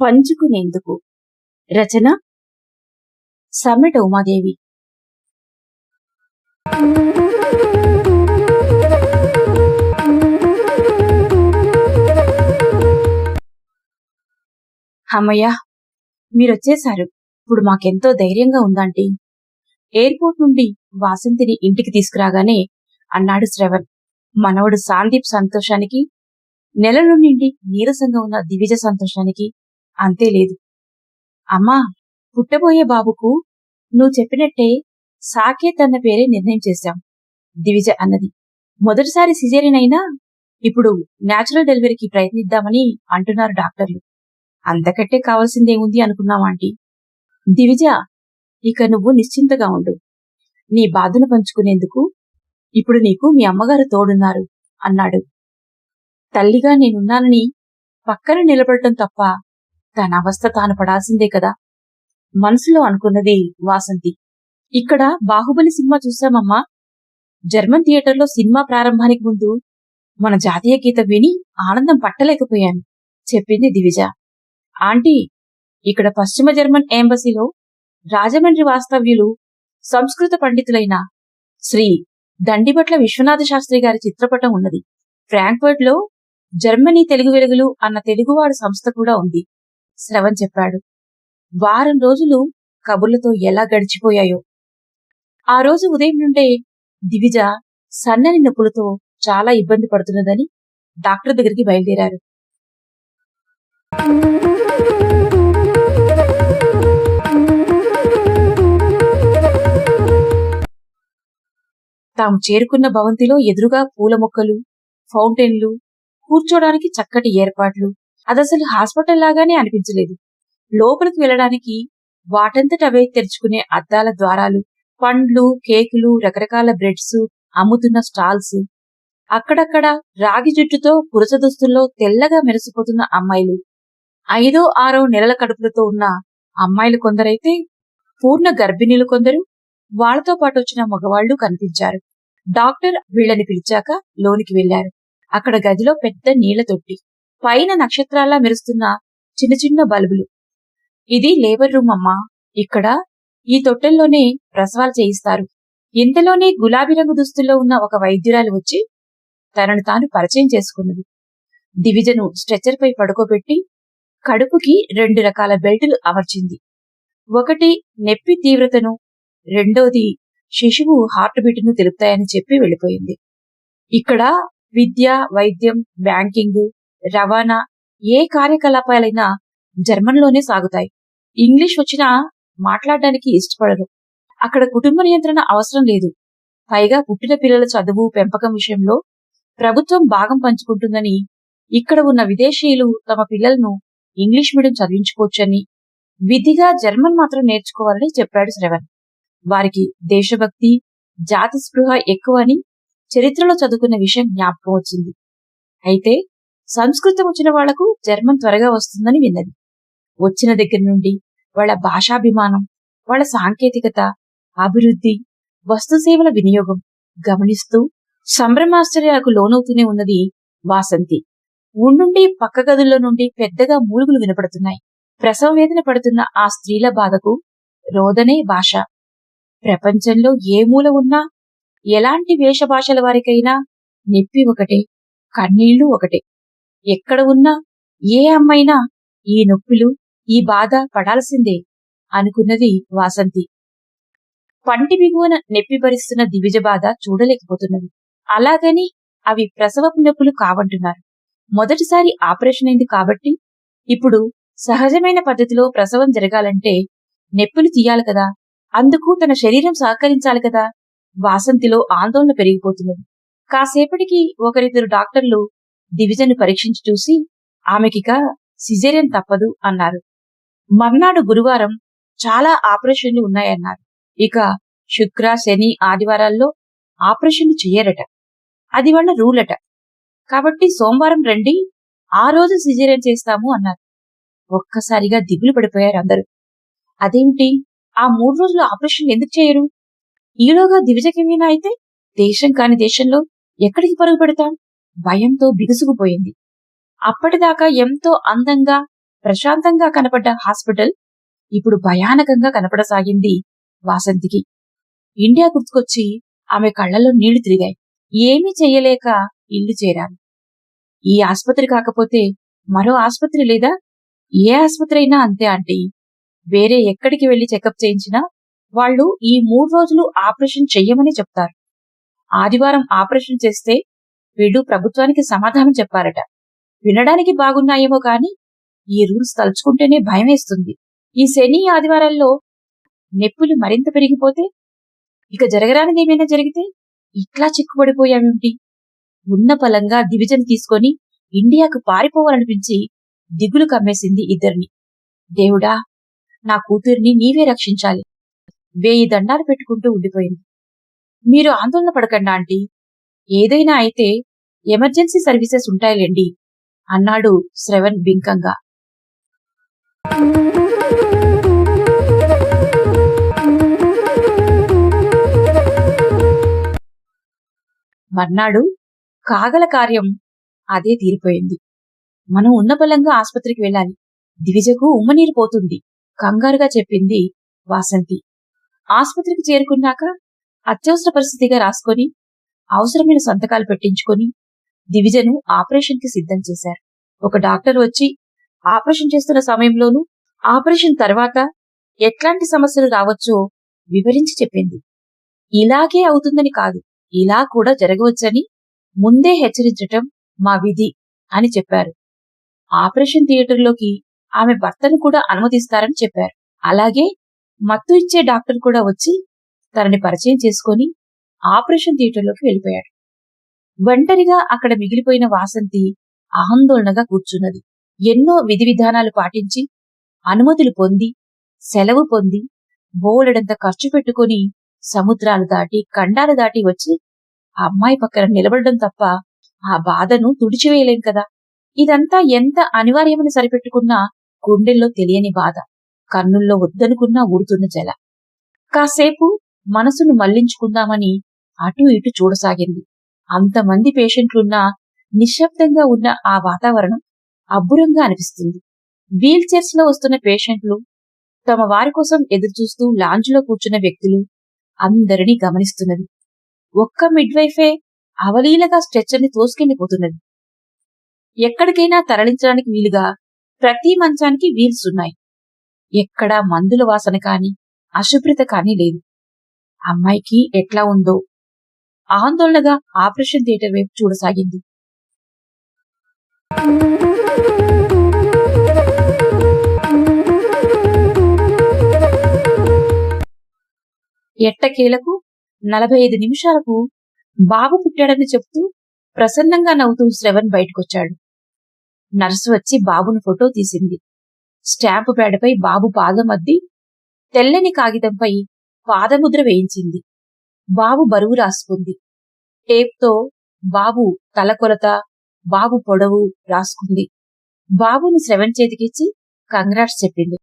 పంచుకునేందుకు రచన సమ్మెట ఉమాదేవి. అమ్మయ్యా మీరొచ్చేశారు ఇప్పుడు మాకెంతో ధైర్యంగా ఉందంటీ ఎయిర్పోర్ట్ నుండి వాసంతిని ఇంటికి తీసుకురాగానే అన్నాడు శ్రవణ్. మనవడు సాందీప్ సంతోషానికి నెలల నుండి నీరసంగా ఉన్న దివిజ సంతోషానికి అంతే లేదు. అమ్మా పుట్టబోయే బాబుకు నువ్వు చెప్పినట్టే సాకేత్ అన్న పేరే నిర్ణయం చేశాం దివిజ అన్నది. మొదటిసారి సిజేరియన్ అయినా ఇప్పుడు న్యాచురల్ డెలివరీకి ప్రయత్నిద్దామని అంటున్నారు డాక్టర్లు. అంతకంటే కావాల్సిందేముంది అనుకున్నాం ఆంటీ? దివిజ ఇక నువ్వు నిశ్చింతగా ఉండు. నీ బాధను పంచుకునేందుకు ఇప్పుడు నీకు మీ అమ్మగారు తోడున్నారు అన్నాడు. తల్లిగా నేనున్నానని పక్కన నిలబడటం తప్ప తన అవస్థ తాను పడాల్సిందే కదా. మనసులో అనుకున్నది వాసంతి. ఇక్కడ బాహుబలి సినిమా చూసామమ్మా జర్మన్ థియేటర్లో సినిమా ప్రారంభానికి ముందు మన జాతీయ గీతం విని ఆనందం పట్టలేకపోయాను చెప్పింది దివిజ. ఆంటీ ఇక్కడ పశ్చిమ జర్మన్ ఎంబసీలో రాజమండ్రి వాస్తవ్యులు సంస్కృత పండితులైన శ్రీ దండిబట్ల విశ్వనాథ శాస్త్రి గారి చిత్రపటం ఉన్నది. ఫ్రాంక్ఫర్ట్లో జర్మనీ తెలుగు వెలుగులు అన్న తెలుగువాడు సంస్థ కూడా ఉంది. శ్రవణ్ చెప్పాడు. వారం రోజులు కబుర్లతో ఎలా గడిచిపోయాయో. ఆ రోజు ఉదయం నుండే దివిజ సన్నని నొప్పులతో చాలా ఇబ్బంది పడుతున్నదని డాక్టర్ దగ్గరికి బయలుదేరారు. తాము చేరుకున్న భవంతిలో ఎదురుగా పూల మొక్కలు ఫౌంటైన్లు కూర్చోడానికి చక్కటి ఏర్పాట్లు. అదసలు హాస్పిటల్ లాగానే అనిపించలేదు. లోపలికి వెళ్ళడానికి వాటంతట అవే తెరుచుకునే అద్దాల ద్వారాలు పండ్లు కేకులు రకరకాల బ్రెడ్స్ అమ్ముతున్న స్టాల్స్. అక్కడక్కడ రాగి జుట్టుతో పురుష దుస్తుల్లో తెల్లగా మెరిసిపోతున్న అమ్మాయిలు. ఐదో ఆరో నెలల కడుపులతో ఉన్న అమ్మాయిలు కొందరైతే పూర్ణ గర్భిణీలు కొందరు. వాళ్ళతో పాటు వచ్చిన మగవాళ్ళు కనిపించారు. డాక్టర్ వీళ్ళని పిలిచాక లోనికి వెళ్ళారు అక్కడ గదిలో పెద్ద నీళ్ళ తొట్టి పైన నక్షత్రాల్లా మెరుస్తున్న చిన్న చిన్న బల్బులు. ఇది లేబర్ రూమ్ అమ్మా. ఇక్కడ ఈ తొట్టెల్లోనే ప్రసవాలు చేయిస్తారు. ఇంతలోనే గులాబీ రంగు దుస్తుల్లో ఉన్న ఒక వైద్యురాలు వచ్చి తనను తాను పరిచయం చేసుకున్నది. దివిజను స్ట్రెచర్పై పడుకోబెట్టి కడుపుకి రెండు రకాల బెల్టులు అమర్చింది. ఒకటి నొప్పి తీవ్రతను రెండోది శిశువు హార్ట్ బీట్ను తెలుపుతాయని చెప్పి వెళ్ళిపోయింది. ఇక్కడ విద్య వైద్యం బ్యాంకింగ్ రవాణా ఏ కార్యకలాపాలైనా జర్మన్లోనే సాగుతాయి. ఇంగ్లీష్ వచ్చినా మాట్లాడడానికి ఇష్టపడరు. అక్కడ కుటుంబ నియంత్రణ అవసరం లేదు. పైగా పుట్టిన పిల్లల చదువు పెంపకం విషయంలో ప్రభుత్వం భాగం పంచుకుంటుందని ఇక్కడ ఉన్న విదేశీయులు తమ పిల్లలను ఇంగ్లీష్ మీడియం చదివించుకోవచ్చని విధిగా జర్మన్ మాత్రం నేర్చుకోవాలని చెప్పాడు శ్రవణ్. వారికి దేశభక్తి జాతి స్పృహ ఎక్కువ అని చరిత్రలో చదువుకున్న విషయం జ్ఞాపకం వచ్చింది. అయితే సంస్కృతం వచ్చిన వాళ్ళకు జర్మన్ త్వరగా వస్తుందని విన్నది. వచ్చిన దగ్గర నుండి వాళ్ళ భాషాభిమానం వాళ్ళ సాంకేతికత అభివృద్ధి వస్తు సేవల వినియోగం గమనిస్తూ సంభ్రమాశ్చర్యాలకు లోనవుతూనే ఉన్నది వాసంతి. ఉండుండి పక్క గదుల్లో నుండి పెద్దగా మూలుగులు వినపడుతున్నాయి. ప్రసవ వేదన పడుతున్న ఆ స్త్రీల బాధకు రోదనే భాష. ప్రపంచంలో ఏ మూల ఉన్నా ఎలాంటి వేషభాషల వారికైనా నొప్పి ఒకటే కన్నీళ్ళు ఒకటే. ఎక్కడ ఉన్నా ఏ అమ్మైనా ఈ నొప్పులు ఈ బాధ పడాల్సిందే అనుకున్నది వాసంతి. పంటి బిగువన నొప్పి భరిస్తున్న దివిజ బాధ చూడలేకపోతున్నది. అలాగని అవి ప్రసవపు నొప్పులు కావంటున్నారు. మొదటిసారి ఆపరేషన్ అయింది కాబట్టి ఇప్పుడు సహజమైన పద్ధతిలో ప్రసవం జరగాలంటే నొప్పులు తీయాలి కదా అందుకు తన శరీరం సహకరించాలి కదా. వాసంతిలో ఆందోళన పెరిగిపోతున్నది. కాసేపటికి ఒకరిద్దరు డాక్టర్లు దివిజను పరీక్షించి చూసి ఆమెకిక సిజేరియన్ తప్పదు అన్నారు. మర్నాడు గురువారం చాలా ఆపరేషన్లు ఉన్నాయన్నారు. ఇక శుక్ర శని ఆదివారాల్లో ఆపరేషన్లు చెయ్యరట. అది వాళ్ళ రూలట. కాబట్టి సోమవారం రండి ఆ రోజు సిజేరియన్ చేస్తాము అన్నారు. ఒక్కసారిగా దిగులు పడిపోయారు అందరూ. అదేమిటి? ఆ మూడు రోజులు ఆపరేషన్ ఎందుకు చేయరు? ఈలోగా దివిజకేమైనా అయితే దేశం కాని దేశంలో ఎక్కడికి పరుగు పెడతాం? భయంతో బిగుసుకుపోయింది. అప్పటిదాకా ఎంతో అందంగా ప్రశాంతంగా కనపడ్డ హాస్పిటల్ ఇప్పుడు భయానకంగా కనపడసాగింది వాసంతికి. ఇండియా గుర్తుకొచ్చి ఆమె కళ్ళలో నీళ్ళు తిరిగాయి. ఏమీ చెయ్యలేక ఇల్లు చేరారు. ఈ ఆసుపత్రి కాకపోతే మరో ఆసుపత్రి లేదా? ఏ ఆసుపత్రి అయినా అంతే అంటే వేరే ఎక్కడికి వెళ్ళి చెకప్ చేయించినా వాళ్ళు ఈ మూడు రోజులు ఆపరేషన్ చెయ్యమని చెప్తారు. ఆదివారం ఆపరేషన్ చేస్తే వీళ్ళు ప్రభుత్వానికి సమాధానం చెప్పారట. వినడానికి బాగున్నాయేమో కాని ఈ రూల్స్ తలుచుకుంటేనే భయమేస్తుంది. ఈ శని ఆదివారాల్లో నొప్పులు మరింత పెరిగిపోతే ఇక జరగరానిది ఏమైనా జరిగితే ఇట్లా చిక్కుపడిపోయామేమిటి ఉన్న పలంగా డివిజన్ తీసుకొని ఇండియాకు పారిపోవాలనిపించి దిగులు కమ్మేసింది ఇద్దరిని. దేవుడా నా కూతుర్ని నీవే రక్షించాలి. వేయి దండాలు పెట్టుకుంటూ ఉండిపోయింది. మీరు ఆందోళన పడకండి ఆంటీ. ఏదైనా అయితే ఎమర్జెన్సీ సర్వీసెస్ ఉంటాయిలేండి అన్నాడు శ్రవణ్ బింకంగా. మర్నాడు కాగల కార్యం అదే తీరిపోయింది. మనం ఉన్న బలంగా ఆసుపత్రికి వెళ్ళాలి. దివిజకు ఉమ్మనీరు పోతుంది. కంగారుగా చెప్పింది వాసంతి. ఆస్పత్రికి చేరుకున్నాక అత్యవసర పరిస్థితిగా రాసుకొని అవసరమైన సంతకాలు పెట్టించుకొని దివిజను ఆపరేషన్కి సిద్ధం చేశారు. ఒక డాక్టర్ వచ్చి ఆపరేషన్ చేస్తున్న సమయంలోనూ ఆపరేషన్ తర్వాత ఎట్లాంటి సమస్యలు రావచ్చో వివరించి చెప్పింది. ఇలాగే అవుతుందని కాదు ఇలా కూడా జరగవచ్చని ముందే హెచ్చరించటం మా విధి అని చెప్పారు. ఆపరేషన్ థియేటర్లోకి ఆమె భర్తను కూడా అనుమతిస్తారని చెప్పారు. అలాగే మత్తు ఇచ్చే డాక్టర్ కూడా వచ్చి తనని పరిచయం చేసుకొని ఆపరేషన్ థియేటర్లోకి వెళ్ళిపోయాడు. ఒంటరిగా అక్కడ మిగిలిపోయిన వాసంతి ఆందోళనగా కూర్చున్నది. ఎన్నో విధి విధానాలు పాటించి అనుమతులు పొంది సెలవు పొంది బోలెడంత ఖర్చు పెట్టుకుని సముద్రాలు దాటి ఖండాలు దాటి వచ్చి ఆ అమ్మాయి పక్కన నిలబడడం తప్ప ఆ బాధను తుడిచివేయలేం కదా? ఇదంతా ఎంత అనివార్యమని సరిపెట్టుకున్నా గుండెల్లో తెలియని బాధ కన్నుల్లో వద్దనుకున్నా ఊడుతున్న జల. కాసేపు మనసును మళ్ళించుకుందామని అటు ఇటు చూడసాగింది. అంతమంది పేషెంట్లున్నా నిశ్శబ్దంగా ఉన్న ఆ వాతావరణం అబ్బురంగా అనిపిస్తుంది. వీల్ చైర్స్లో వస్తున్న పేషెంట్లు తమ వారి కోసం ఎదురుచూస్తూ లాంజ్లో కూర్చున్న వ్యక్తులు అందరినీ గమనిస్తున్నది ఒక్క మిడ్వైఫే అవలీలగా స్ట్రెచ్చర్ని తోసుకెళ్ళిపోతున్నది ఎక్కడికైనా తరలించడానికి వీలుగా ప్రతి మంచానికి వీల్స్ ఉన్నాయి ఎక్కడా మందుల వాసన కాని అశుభ్రత కాని లేదు. అమ్మాయికి ఎట్లా ఉందో. ఆందోళనగా ఆపరేషన్ థియేటర్ వైపు చూడసాగింది. ఎట్టకేలకు నలభై ఐదు నిమిషాలకు బాబు పుట్టాడని చెప్తూ ప్రసన్నంగా నవ్వుతూ శ్రవణ్ బయటకొచ్చాడు. నర్సు వచ్చి బాబును ఫోటో తీసింది. స్టాంపు పేడపై బాబు పాదం అద్ది తెల్లని కాగితంపై పాదముద్ర వేయించింది. బాబు బరువు రాసుకుంది. టేప్తో బాబు తలకొలత బాబు పొడవు రాసుకుంది. బాబును శ్రవణ్ చేతికిచ్చి కంగ్రాట్స్ చెప్పింది.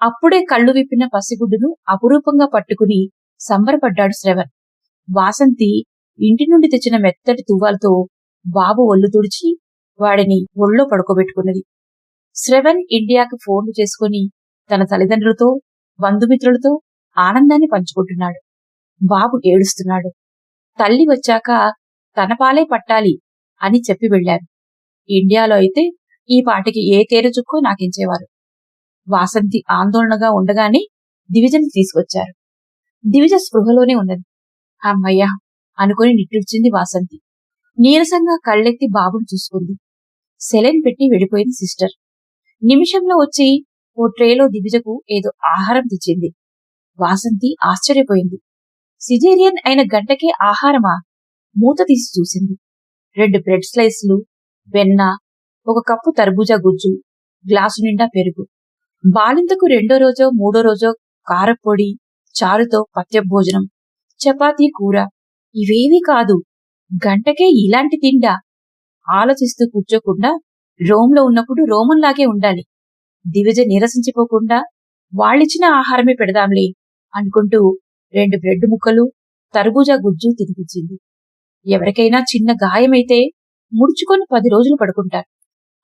అప్పుడే కళ్ళు విప్పిన పసిగుడ్డును అపురూపంగా పట్టుకుని సంబరపడ్డాడు శ్రవణ్. వాసంతి ఇంటి నుండి తెచ్చిన మెత్తటి తువ్వాలతో బాబు ఒళ్ళు తుడిచి వాడిని ఒళ్ళో పడుకోబెట్టుకున్నది. శ్రవణ్ ఇండియాకు ఫోన్లు చేసుకుని తన తల్లిదండ్రులతో బంధుమిత్రులతో ఆనందాన్ని పంచుకుంటున్నాడు. బాబు ఏడుస్తున్నాడు. తల్లి వచ్చాక తన పాలే పట్టాలి అని చెప్పి వెళ్ళారు ఇండియాలో అయితే ఈ పాటికి ఏ తేరు చుక్కో నాకించేవారు. వాసంతి ఆందోళనగా ఉండగానే దివిజని తీసుకొచ్చారు. దివిజ స్పృహలోనే ఉన్నది. అమ్మయ్యా అనుకుని నిట్టూర్చింది వాసంతి. నీరసంగా కళ్ళెత్తి బాబును చూసుకుంది. సెలెన్ పెట్టి వెళ్ళిపోయింది సిస్టర్. నిమిషంలో వచ్చి ఓ ట్రేలో దివిజకు ఏదో ఆహారం తెచ్చింది. వాసంతి ఆశ్చర్యపోయింది. సిజేరియన్ అయిన గంటకే ఆహారమా? మూత తీసి చూసింది. రెండు బ్రెడ్ స్లైస్లు వెన్న ఒక కప్పు తర్బూజా గుజ్జు గ్లాసు నిండా పెరుగు. బాలింతకు రెండో రోజో మూడో రోజో కారపొడి చారుతో పత్య భోజనం చపాతీ కూర. ఇవేవీ కాదు. గంటకే ఇలాంటి తిండా? ఆలోచిస్తూ కూర్చోకుండా రోమ్లో ఉన్నప్పుడు రోమంలాగే ఉండాలి. దివిజ నిరసించిపోకుండా వాళ్ళిచ్చిన ఆహారమే పెడదాంలే అనుకుంటూ రెండు బ్రెడ్ ముక్కలు తర్బూజా గుజ్జు తినిపించింది. ఎవరికైనా చిన్న గాయమైతే ముడుచుకొని పది రోజులు పడుకుంటారు.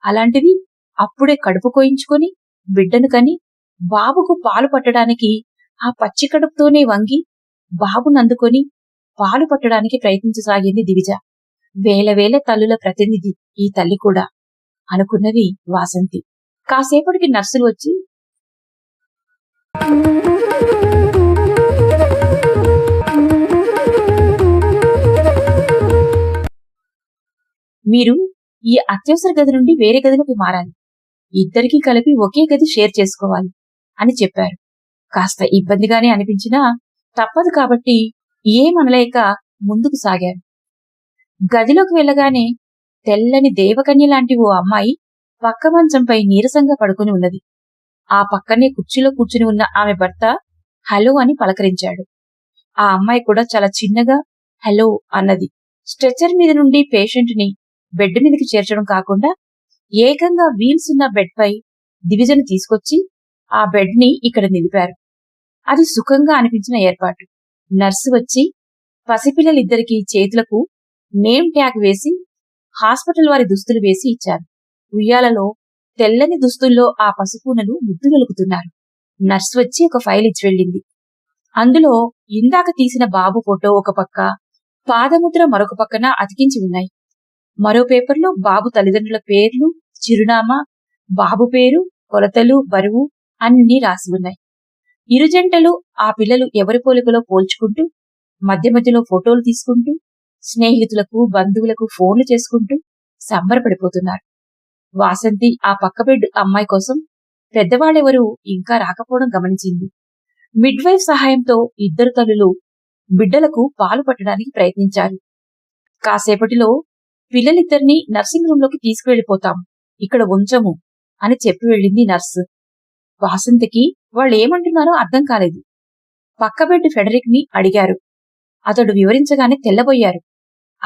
అలాంటిది అప్పుడే కడుపు కోయించుకొని బిడ్డను కని బాబుకు పాలు పట్టడానికి ఆ పచ్చి కడుపుతోనే వంగి బాబునందుకొని పాలు పట్టడానికి ప్రయత్నించసాగింది దివిజ. వేల వేల తల్లుల ప్రతినిధి ఈ తల్లి కూడా అనుకున్నది వాసంతి. కాసేపటికి నర్సులు వచ్చి మీరు ఈ అత్యవసర గది నుండి వేరే గదిలోకి మారాలి. ఇద్దరికీ కలిపి ఒకే గది షేర్ చేసుకోవాలి అని చెప్పారు. కాస్త ఇబ్బందిగానే అనిపించినా తప్పదు కాబట్టి ఏమనలేక ముందుకు సాగారు. గదిలోకి వెళ్ళగానే తెల్లని దేవకన్య లాంటి ఓ అమ్మాయి పక్క మంచంపై నీరసంగా పడుకుని ఉన్నది. ఆ పక్కనే కుర్చీలో కూర్చుని ఉన్న ఆమె భర్త హలో అని పలకరించాడు. ఆ అమ్మాయి కూడా చాలా చిన్నగా హలో అన్నది. స్ట్రెచర్ మీద నుండి పేషెంట్ని బెడ్ మీదకి చేర్చడం కాకుండా ఏకంగా వీల్స్ ఉన్న బెడ్ పై దివిజను తీసుకొచ్చి ఆ బెడ్ని ఇక్కడ నిలిపారు. అది సుఖంగా అనిపించిన ఏర్పాటు. నర్సు వచ్చి పసిపిల్లలిద్దరికీ చేతులకు నేమ్ ట్యాగ్ వేసి హాస్పిటల్ వారి దుస్తులు వేసి ఇచ్చారు. ఉయ్యాలలో తెల్లని దుస్తుల్లో ఆ పసిపూనలు ముద్దు వెలుగుతున్నారు నర్స్ వచ్చి ఒక ఫైల్ ఇచ్చి వెళ్ళింది. అందులో ఇందాక తీసిన బాబు ఫోటో ఒక పక్క పాదముద్ర మరొక పక్కన అతికించి ఉన్నాయి. మరో పేపర్లో బాబు తల్లిదండ్రుల పేర్లు చిరునామా బాబు పేరు కొలతలు బరువు అన్నీ రాసి ఉన్నాయి. ఇరు జంటలు ఆ పిల్లలు ఎవరి పోలికలో పోల్చుకుంటూ మధ్య మధ్యలో ఫోటోలు తీసుకుంటూ స్నేహితులకు బంధువులకు ఫోన్లు చేసుకుంటూ సంబరపడిపోతున్నారు. వాసంతి ఆ పక్క బెడ్ అమ్మాయి కోసం పెద్దవాళ్ళెవరూ ఇంకా రాకపోవడం గమనించింది. మిడ్వైఫ్ సహాయంతో ఇద్దరు తల్లులు బిడ్డలకు పాలు పట్టడానికి ప్రయత్నించారు. కాసేపటిలో పిల్లలిద్దరినీ నర్సింగ్ రూమ్లోకి ఇక్కడ ఉంచము అని చెప్పి వెళ్ళింది నర్సు. వాసంతికి వాళ్ళేమంటున్నారో అర్థం కాలేదు. పక్కబెడ్డి ఫెడరిక్ని అడిగారు. అతడు వివరించగానే తెల్లబోయారు.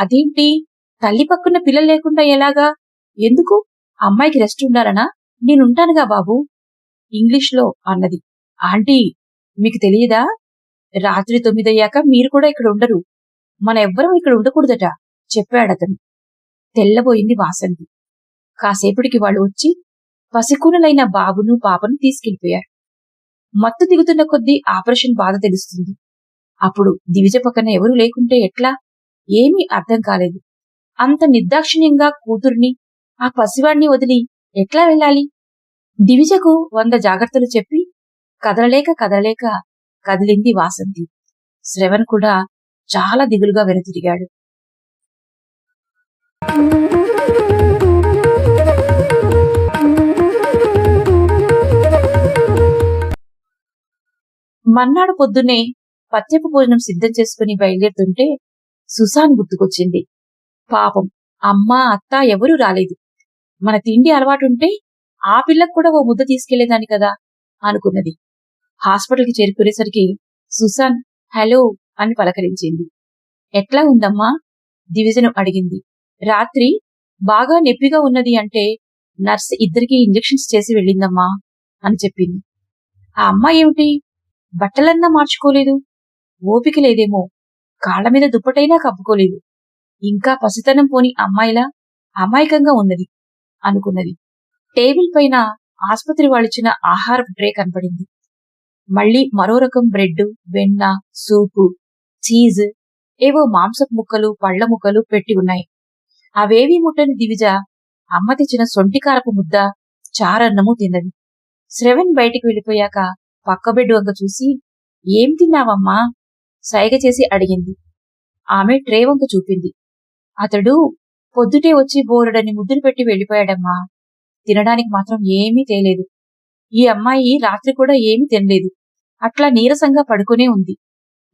అదేంటి? తల్లి పక్కున్న పిల్లలు లేకుండా ఎలాగా? ఎందుకు? అమ్మాయికి రెస్ట్ ఉండాలనా? నేనుంటానుగా బాబు. ఇంగ్లీష్లో అన్నది. ఆంటీ మీకు తెలియదా? రాత్రి తొమ్మిదయ్యాక మీరు కూడా ఇక్కడ ఉండరు. మన ఎవ్వరం ఇక్కడ ఉండకూడదట చెప్పాడతను తెల్లబోయింది వాసంతి. కాసేపటికి వాళ్ళు వచ్చి పసికూనలైన బాబును పాపను తీసుకెళ్ళిపోయారు మత్తు దిగుతున్న కొద్దీ ఆపరేషన్ బాధ తెలుస్తుంది. అప్పుడు దివిజ పక్కన ఎవరూ లేకుంటే ఎట్లా? ఏమీ అర్థం కాలేదు. అంత నిర్దాక్షిణ్యంగా కూతుర్ని ఆ పసివాణ్ణి వదిలి ఎట్లా వెళ్ళాలి? దివిజకు వంద జాగ్రత్తలు చెప్పి కదలలేక కదలలేక కదిలింది వాసంతి. శ్రవణ్ కూడా చాలా దిగులుగా వెనుతిరిగాడు మన్నాడు పొద్దున్నే పత్యపు భోజనం సిద్ధం చేసుకుని బయలుదేరుతుంటే సుసాన్ గుర్తుకొచ్చింది. పాపం. అమ్మ అత్త ఎవరూ రాలేదు. మన తిండి అలవాటుంటే ఆ పిల్లకు కూడా ఓ ముద్ద తీసుకెళ్ళేదాన్ని కదా అనుకున్నది. హాస్పిటల్కి చేరుకునేసరికి సుసాన్ హలో అని పలకరించింది. ఎట్లా ఉందమ్మా? దివిజను అడిగింది. రాత్రి బాగా నొప్పిగా ఉన్నది అంటే నర్స్ ఇద్దరికి ఇంజెక్షన్స్ చేసి వెళ్ళిందమ్మా అని చెప్పింది. ఆ అమ్మాయి ఏమిటి? బట్టలన్నా మార్చుకోలేదు? ఓపిక లేదేమో కాళ్ళ మీద దుప్పటైనా కప్పుకోలేదు. ఇంకా పసితనం పోని అమ్మాయిలా అమాయకంగా ఉన్నది అనుకున్నది. టేబుల్ పైన ఆసుపత్రి వాళ్ళిచ్చిన ఆహార ట్రే కనపడింది. మళ్ళీ మరో రకం బ్రెడ్ వెన్న సూపు చీజ్ ఏవో మాంసపు ముక్కలు పళ్ళ ముక్కలు పెట్టి ఉన్నాయి. అవేవి ముట్టని దివిజ అమ్మ తెచ్చిన సొంటికారపు ముద్ద చారన్నము తిన్నది. శ్రవణ్ బయటికి వెళ్ళిపోయాక పక్క బెడ్ వంక చూసి ఏం తిన్నావమ్మా? సైగ చేసి అడిగింది. ఆమె ట్రే వంక చూపింది. అతడు పొద్దుటే వచ్చి బోరడని ముద్దులు పెట్టి వెళ్ళిపోయాడమ్మా. తినడానికి మాత్రం ఏమీ తేలేదు. ఈ అమ్మాయి రాత్రి కూడా ఏమీ తినలేదు. అట్లా నీరసంగా పడుకునే ఉంది.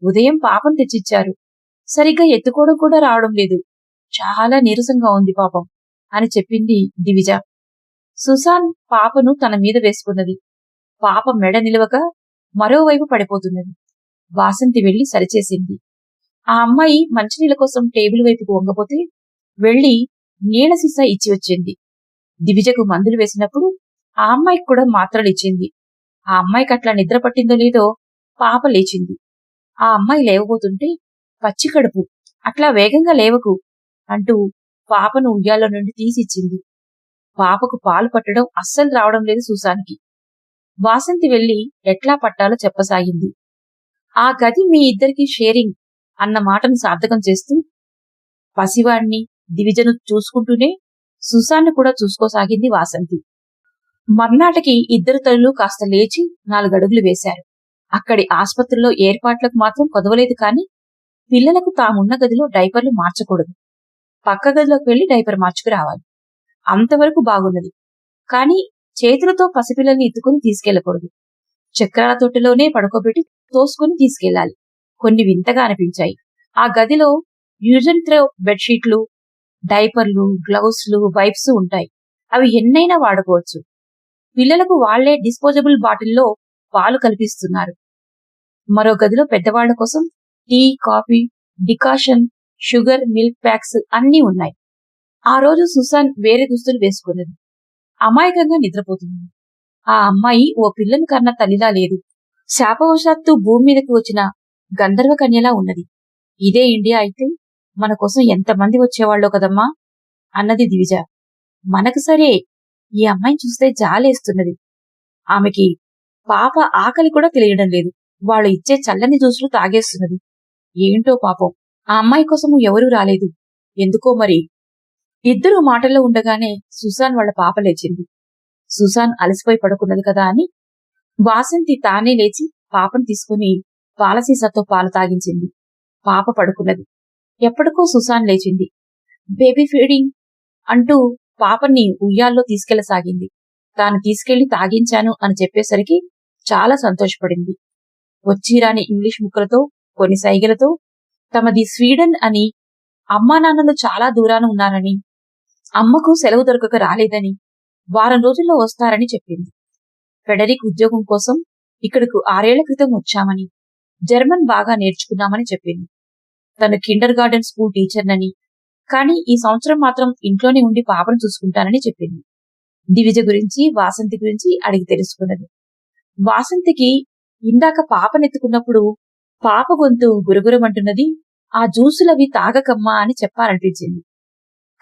ఉదయం పాపం తెచ్చిచ్చారు. సరిగ్గా ఎత్తుకోవడం కూడా రావడం లేదు. చాలా నీరసంగా ఉంది పాపం అని చెప్పింది దివిజ. సుశాన్ పాపను తన మీద వేసుకున్నది. పాప మెడ నిలవక మరోవైపు పడిపోతున్నది. వాసంతి వెళ్ళి సరిచేసింది. ఆ అమ్మాయి మంచినీళ్ళ కోసం టేబుల్ వైపుకు వంగపోతే వెళ్ళి నీళ్ళ సీసా ఇచ్చి వచ్చింది. దివిజకు మందులు వేసినప్పుడు ఆ అమ్మాయికి కూడా మాత్రలు ఇచ్చింది. ఆ అమ్మాయికి అట్లా నిద్ర పట్టిందో లేదో పాప లేచింది. ఆ అమ్మాయి లేవబోతుంటే పచ్చి కడుపు అట్లా వేగంగా లేవకు అంటూ పాపను ఉయ్యాలో నుండి తీసిచ్చింది. పాపకు పాలు పట్టడం అస్సలు రావడం లేదు సుసాన్కి. వాసంతి వెళ్ళి ఎట్లా పట్టాలో చెప్పసాగింది. ఆ గది మీ ఇద్దరికి షేరింగ్ అన్న మాటను సార్థకం చేస్తూ పసివాణ్ణి దివిజను చూసుకుంటూనే సుసాన్ని కూడా చూసుకోసాగింది వాసంతి. మర్నాటికి ఇద్దరు తల్లులు కాస్త లేచి నాలుగడుగులు వేశారు. అక్కడి ఆసుపత్రిలో ఏర్పాట్లకు మాత్రం కొదవలేదు కాని పిల్లలకు తామున్న గదిలో డైపర్లు మార్చకూడదు. పక్క గదిలోకి వెళ్ళి డైపర్ మార్చుకురావాలి అంతవరకు బాగున్నది. కాని చేతులతో పసిపిల్లల్ని ఎత్తుకుని తీసుకెళ్ళకూడదు చక్రాల తొట్టిలోనే పడుకోబెట్టి తోసుకుని తీసుకెళ్ళాలి కొన్ని వింతగా అనిపించాయి. ఆ గదిలో యూజన్ త్రో బెడ్షీట్లు డైపర్లు గ్లౌస్లు వైప్స్ ఉంటాయి. అవి ఎన్నైనా వాడుకోవచ్చు. పిల్లలకు వాళ్ళే డిస్పోజబుల్ బాటిల్లో పాలు కల్పిస్తున్నారు. మరో గదిలో పెద్దవాళ్ళ కోసం tea coffee decoction sugar milk packs అన్నీ ఉన్నాయి. ఆ రోజు సుసాన్ వేరే దుస్తులు వేసుకున్నది. అమాయకంగా నిద్రపోతుంది. ఆ అమ్మాయి ఓ పిల్లను కన్న తల్లిలా లేదు. శాపవశాత్తు భూమి మీదకు వచ్చిన గంధర్వ కన్యలా ఉన్నది. ఇదే ఇండియా అయితే మన కోసం ఎంతమంది వచ్చేవాళ్ళో కదమ్మా? అన్నది దివిజ. మనకు సరే ఈ అమ్మాయిని చూస్తే జాలేస్తున్నది. ఆమెకి పాప ఆకలి కూడా తెలియడం లేదు. వాళ్ళు ఇచ్చే చల్లని జ్యూసులు తాగేస్తున్నది. ఏంటో పాపం. ఆ అమ్మాయి కోసము ఎవరూ రాలేదు. ఎందుకో మరి? ఇద్దరు మాటల్లో ఉండగానే సుసాన్ వాళ్ళ పాప లేచింది. సుజాన్ అలసిపోయి పడుకున్నది కదా అని వాసంతి తానే లేచి పాపను తీసుకుని పాలసీసాతో పాలు తాగించింది. పాప పడుకున్నది. ఎప్పటికో సుసాన్ లేచింది. బేబీ ఫీడింగ్ అంటూ పాపని ఉయ్యాల్లో తీసుకెళ్ళసాగింది తాను తీసుకెళ్ళి తాగించాను అని చెప్పేసరికి చాలా సంతోషపడింది. వచ్చిరాని ఇంగ్లీష్ ముక్కలతో కొన్ని సైగలతో తమది స్వీడన్ అని అమ్మా నాన్నలు చాలా దూరాన ఉన్నారని అమ్మకు సెలవు దొరకక రాలేదని వారం రోజుల్లో వస్తారని చెప్పింది. ఫెడరిక్ ఉద్యోగం కోసం ఇక్కడకు ఆరేళ్ళ క్రితం వచ్చామని జర్మన్ బాగా నేర్చుకున్నామని చెప్పింది. తను కిండర్ గార్డెన్ స్కూల్ టీచర్నని కానీ ఈ సంవత్సరం మాత్రం ఇంట్లోనే ఉండి పాపను చూసుకుంటానని చెప్పింది. దివిజ గురించి వాసంతి గురించి అడిగి తెలుసుకున్నది. వాసంతికి ఇందాక పాపనెత్తుకున్నప్పుడు పాప గొంతు గురుగురమంటున్నది ఆ జ్యూసులవి తాగకమ్మా అని చెప్పాలనిపించింది.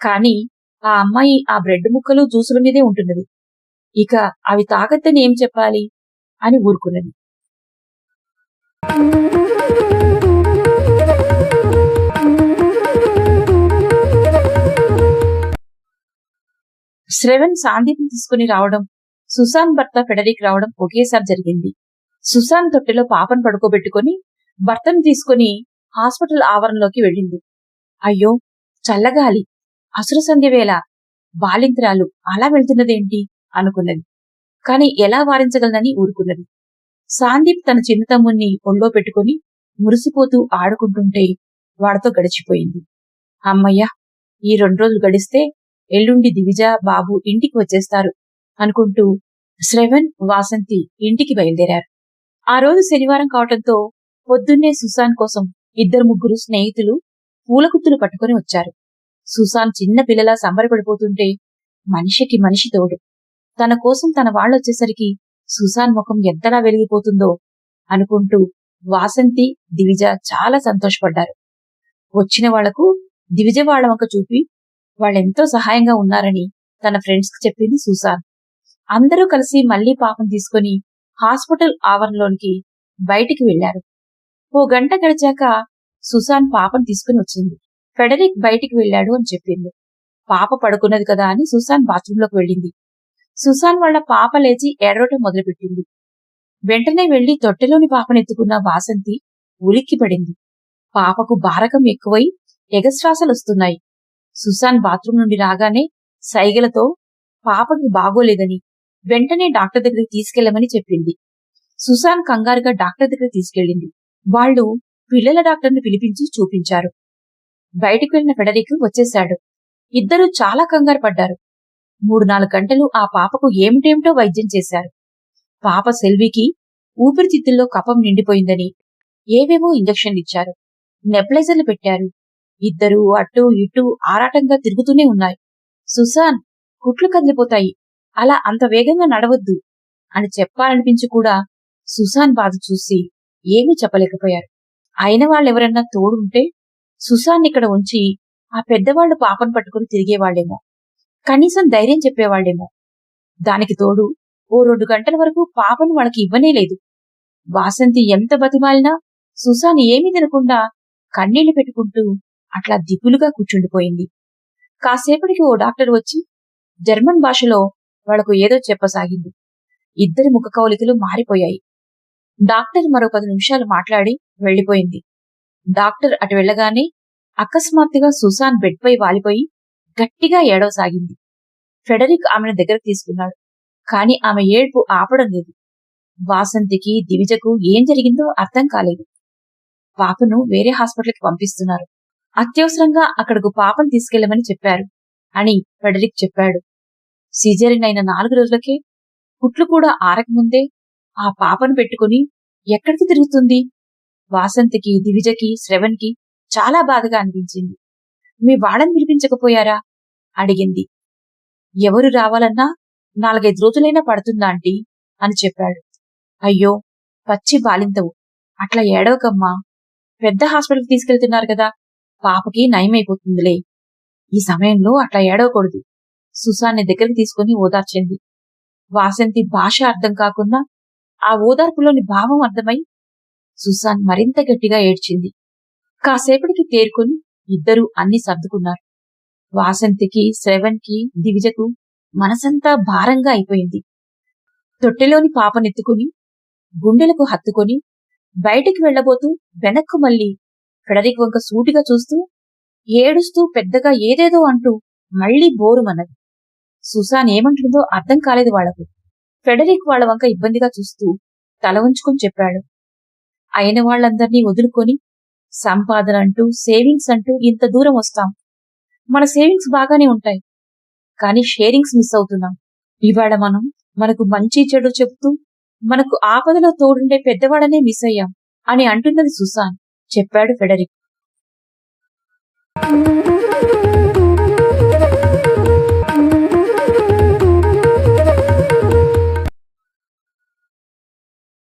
కాని ఆ అమ్మాయి ఆ బ్రెడ్ ముక్కలు జ్యూసుల మీదే ఉంటున్నది. ఇక అవి తాకత్తని ఏం చెప్పాలి? అని ఊరుకున్నది. శ్రవణ్ సాందీప్ని తీసుకుని రావడం సుశాన్ భర్త ఫెడరిక్ రావడం ఒకేసారి జరిగింది. సుశాంత్ తొట్టెలో పాపను పడుకోబెట్టుకుని భర్తను తీసుకుని హాస్పిటల్ ఆవరణలోకి వెళ్ళింది. అయ్యో చల్లగాలి. అసుర సంధ్య వేళ బాలింత్రాలు అలా వెళ్తున్నదేంటి? అనుకున్నది. కాని ఎలా వారించగలనని ఊరుకున్నది. సాందీప్ తన చిన్నతమ్ముణ్ణి ఒళ్ళో పెట్టుకుని మురిసిపోతూ ఆడుకుంటుంటే వాడితో గడిచిపోయింది. అమ్మయ్య ఈ రెండు రోజులు గడిస్తే ఎల్లుండి దివిజ బాబు ఇంటికి వచ్చేస్తారు అనుకుంటూ శ్రవణ్ వాసంతి ఇంటికి బయలుదేరారు. ఆ రోజు శనివారం కావటంతో పొద్దున్నే సుశాన్ కోసం ఇద్దరు ముగ్గురు స్నేహితులు పూలకుత్తులు పట్టుకుని వచ్చారు. సుసాన్ చిన్న పిల్లలా సంబరపడిపోతుంటే మనిషికి మనిషి తోడు. తన కోసం తన వాళ్ళొచ్చేసరికి సుసాన్ ముఖం ఎంతలా వెలిగిపోతుందో అనుకుంటూ వాసంతి దివిజ చాలా సంతోషపడ్డారు. వచ్చిన వాళ్ళకు దివిజ వాళ్ళ వంక చూపి వాళ్ళెంతో సహాయంగా ఉన్నారని తన ఫ్రెండ్స్కి చెప్పింది సుసాన్ అందరూ కలిసి మళ్ళీ పాపం తీసుకుని హాస్పిటల్ ఆవరణలోనికి బయటికి వెళ్ళారు ఓ గంట గడిచాక సుసాన్ పాపం తీసుకుని వచ్చింది. ఫెడరిక్ బయటికి వెళ్ళాడు అని చెప్పింది. పాప పడుకున్నది కదా అని సుసాన్ బాత్రూంలోకి వెళ్ళింది. సుసాన్ వాళ్ళ పాప లేచి ఏడవటం మొదలుపెట్టింది. వెంటనే వెళ్ళి తొట్టెలోని పాపనెత్తుకున్న వాసంతి ఉలిక్కి పడింది. పాపకు బారకం ఎక్కువై ఎగశ్వాసలొస్తున్నాయి సుసాన్ బాత్రూం నుండి రాగానే సైగలతో పాపకి బాగోలేదని వెంటనే డాక్టర్ దగ్గరికి తీసుకెళ్ళమని చెప్పింది. సుసాన్ కంగారుగా డాక్టర్ దగ్గర తీసుకెళ్ళింది వాళ్ళు పిల్లల డాక్టర్ని పిలిపించి చూపించారు. బయటికి వెళ్ళిన ఫెడరిక్ వచ్చేశాడు. ఇద్దరూ చాలా కంగారు పడ్డారు. మూడు నాలుగు గంటలు ఆ పాపకు ఏమిటేమిటో వైద్యం చేశారు. పాప సెల్వికి ఊపిరితిత్తుల్లో కపం నిండిపోయిందని ఏవేవో ఇంజక్షన్లు ఇచ్చారు. నెప్లైజర్లు పెట్టారు. ఇద్దరూ అటు ఇటు ఆరాటంగా తిరుగుతూనే ఉన్నాయి. సుసాన్ కుట్లు కదిలిపోతాయి. అలా అంత వేగంగా నడవద్దు అని చెప్పాలనిపించి కూడా సుసాన్ బాధ చూసి ఏమీ చెప్పలేకపోయారు. అయిన వాళ్ళెవరన్నా తోడుంటే సుసాన్ని ఇక్కడ ఉంచి ఆ పెద్దవాళ్ళు పాపను పట్టుకుని తిరిగేవాళ్ళేమో కనీసం ధైర్యం చెప్పేవాళ్ళేమో దానికి తోడు ఓ రెండు గంటల వరకు పాపను వాళ్ళకి ఇవ్వనే లేదు. వాసంతి ఎంత బతిమాలినా సుశాన్ ఏమీ తినకుండా కన్నీళ్ళు పెట్టుకుంటూ అట్లా దిగులుగా కూర్చుండిపోయింది. కాసేపటికి ఓ డాక్టర్ వచ్చి జర్మన్ భాషలో వాళ్ళకు ఏదో చెప్పసాగింది. ఇద్దరి ముఖ కవలికలు మారిపోయాయి. డాక్టర్ మరో పది నిమిషాలు మాట్లాడి వెళ్ళిపోయింది డాక్టర్ అటు వెళ్ళగానే అకస్మాత్తుగా సుసాన్ బెడ్పై వాలిపోయి గట్టిగా ఏడవసాగింది. ఫెడరిక్ ఆమెను దగ్గరకు తీసుకున్నాడు. కాని ఆమె ఏడుపు ఆపడం లేదు. వాసంతికి దివిజకు ఏం జరిగిందో అర్థం కాలేదు. పాపను వేరే హాస్పిటల్కి పంపిస్తున్నారు. అత్యవసరంగా అక్కడకు పాపను తీసుకెళ్ళమని చెప్పారు అని ఫెడరిక్ చెప్పాడు. సిజరిన్ అయిన నాలుగు రోజులకే కుట్లు కూడా ఆరకముందే ఆ పాపను పెట్టుకుని ఎక్కడికి తిరుగుతుంది? వాసంతికి దివిజకి శ్రవణ్కి చాలా బాధగా అనిపించింది. మీ వాళ్ళని పిలిపించకపోయారా? అడిగింది. ఎవరు రావాలన్నా నాలుగైదు రోజులైనా పడుతుందా ఆంటీ? అని చెప్పాడు. అయ్యో పచ్చి బాలింతవు. అట్లా ఏడవకమ్మా. పెద్ద హాస్పిటల్కి తీసుకెళ్తున్నారు కదా. పాపకి నయమైపోతుందిలే. ఈ సమయంలో అట్లా ఏడవకూడదు. సుసాన్ని దగ్గరికి తీసుకుని ఓదార్చింది. వాసంతి భాష అర్థం కాకుండా ఆ ఓదార్పులోని భావం అర్థమై సుసాన్ మరింత గట్టిగా ఏడ్చింది. కాసేపటికి తేరుకొని ఇద్దరూ అన్ని సర్దుకున్నారు. వాసంతికి శ్రవణ్కి దివిజకు మనసంతా భారంగా అయిపోయింది. తొట్టెలోని పాపనెత్తుకుని గుండెలకు హత్తుకొని బయటికి వెళ్ళబోతూ వెనక్కు మళ్ళీ ఫెడరిక్ వంక సూటిగా చూస్తూ ఏడుస్తూ పెద్దగా ఏదేదో అంటూ మళ్ళీ బోరుమన్నది సుసాన్ ఏమంటుందో అర్థం కాలేదు వాళ్ళకు. ఫెడరిక్ వాళ్ళ వంక ఇబ్బందిగా చూస్తూ తల ఉంచుకొని చెప్పాడు. అయిన వాళ్ళందర్నీ వదులుకొని సంపాదన అంటూ సేవింగ్స్ అంటూ ఇంత దూరం వస్తాం. మన సేవింగ్స్ బాగానే ఉంటాయి. కానీ షేరింగ్స్ మిస్ అవుతున్నాం. ఇవాళ మనం మనకు మంచి చెడు చెప్తూ మనకు ఆపదలో తోడుండే పెద్దవాడనే మిస్ అయ్యాం అని అంటున్నది సుసాన్ చెప్పాడు ఫెడరిక్.